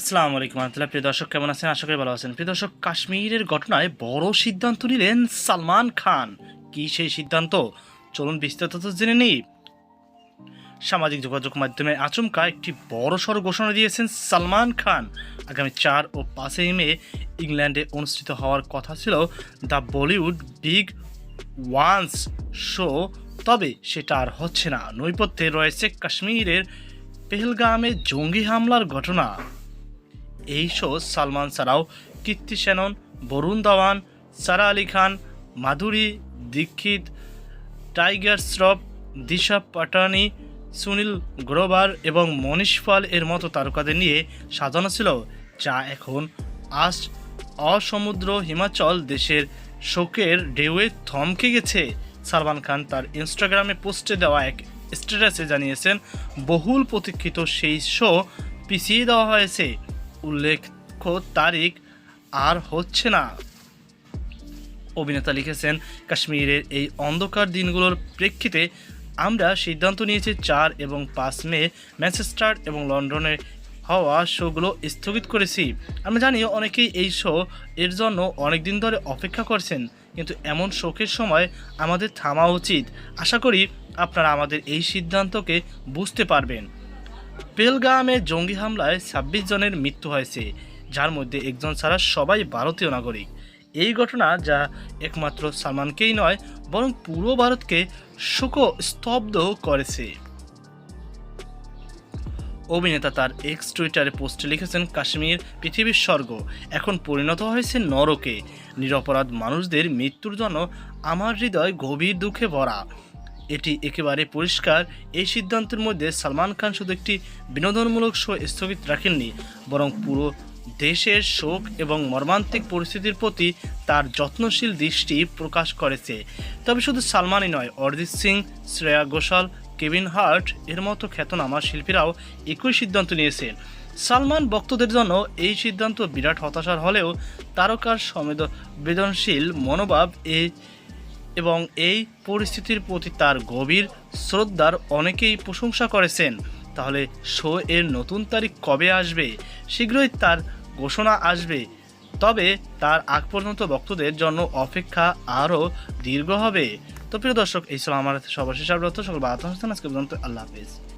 আসসালামু আলাইকুম রহমতুল্লাহ। প্রিয় দর্শক, কেমন আছেন? আশা করি ভালো আছেন। প্রিয় দর্শক, কাশ্মীরের ঘটনায় বড় সিদ্ধান্ত নিলেন সালমান খান। কি সেই সিদ্ধান্ত? চলুন বিস্তারিত জেনে নিই। সামাজিক যোগাযোগ মাধ্যমে আচমকা একটি বড় সড় ঘোষণা দিয়েছেন সালমান খান। আগামী চার ও পাঁচই মে ইংল্যান্ডে অনুষ্ঠিত হওয়ার কথা ছিল the Bollywood big ones show. তবে সেটা আর হচ্ছে না। নৈপথ্যে রয়েছে কাশ্মীরের পেহেলগামে জঙ্গি হামলার ঘটনা। এই শো সালমান ছাড়াও কীর্তি সেনন, বরুণ দাওয়ান সারা আলী খান, মাধুরী, দীক্ষিত, টাইগার শ্রফ, দিশা পাটানি, সুনীল গ্রোভার এবং মনীষ পাল এর মতো তারকাদের নিয়ে সাজানো ছিল যা এখন আজ অসমুদ্র হিমাচল দেশের শোকের ঢেউয়ে থমকে গেছে। সালমান খান তার ইনস্টাগ্রামে পোস্টে দেওয়া এক স্ট্যাটাসে জানিয়েছেন, বহুল প্রতীক্ষিত সেই শো পিছিয়ে দেওয়া হয়েছে। উল্লেখ্য তারিখ আর হচ্ছে না। অভিনেতা লিখেছেন, কাশ্মীরের এই অন্ধকার দিনগুলোর প্রেক্ষিতে আমরা সিদ্ধান্ত নিয়েছি চার এবং পাঁচ মে ম্যানচেস্টার এবং লন্ডনে হওয়া শোগুলো স্থগিত করেছি। আমরা জানি অনেকেই এই শো এর জন্য অনেক দিন ধরে অপেক্ষা করছেন, কিন্তু এমন শোকের সময় আমাদের থামা উচিত। আশা করি আপনারা আমাদের এই সিদ্ধান্তকে বুঝতে পারবেন। পেলগামে জঙ্গি হামলায় ছাব্বিশ জনের মৃত্যু হয়েছে, যার মধ্যে একজন ছাড়া সবাই ভারতীয় নাগরিক। এই ঘটনা যা একমাত্র সালমানকেই নয়, বরং পুরো ভারতকে শোক স্তব্ধ করেছে। অভিনেতা তার এক্স টুইটারে পোস্টে লিখেছেন, কাশ্মীর পৃথিবীর স্বর্গ। এখন পরিণত হয়েছে নরকে। নিরপরাধ মানুষদের মৃত্যুর জন্য আমার হৃদয় গভীর দুঃখে ভরা। এটি একেবারে পরিষ্কার। এই সিদ্ধান্তের মধ্যে সালমান খান শুধু একটি বিনোদনমূলক শো স্থগিত রাখেননি, বরং পুরো দেশের শোক এবং মর্মান্তিক পরিস্থিতির প্রতি তার যত্নশীল দৃষ্টি প্রকাশ করেছে। তবে শুধু সালমানই নয়, অরিজিৎ সিং, শ্রেয়া ঘোষাল, কেভিন হার্ট, এর মতো খ্যাতনামা শিল্পীরাও একই সিদ্ধান্ত নিয়েছে। সালমান ভক্তদের জন্য এই সিদ্ধান্ত বিরাট হতাশার হলেও তারকার সংবেদনশীল মনোভাব এই এবং এই পরিস্থিতির প্রতি তার গভীর শ্রদ্ধার অনেকেই প্রশংসা করেছেন। তাহলে শো এর নতুন তারিখ কবে আসবে? শীঘ্রই তার ঘোষণা আসবে। তবে তার আগ পর্যন্ত ভক্তদের জন্য অপেক্ষা আরও দীর্ঘ হবে। তো প্রিয় দর্শক, এই ছিল আমার সর্বশেষ আব্রত সকল বার্তা আজকে পর্যন্ত আল্লাহ হাফিজ।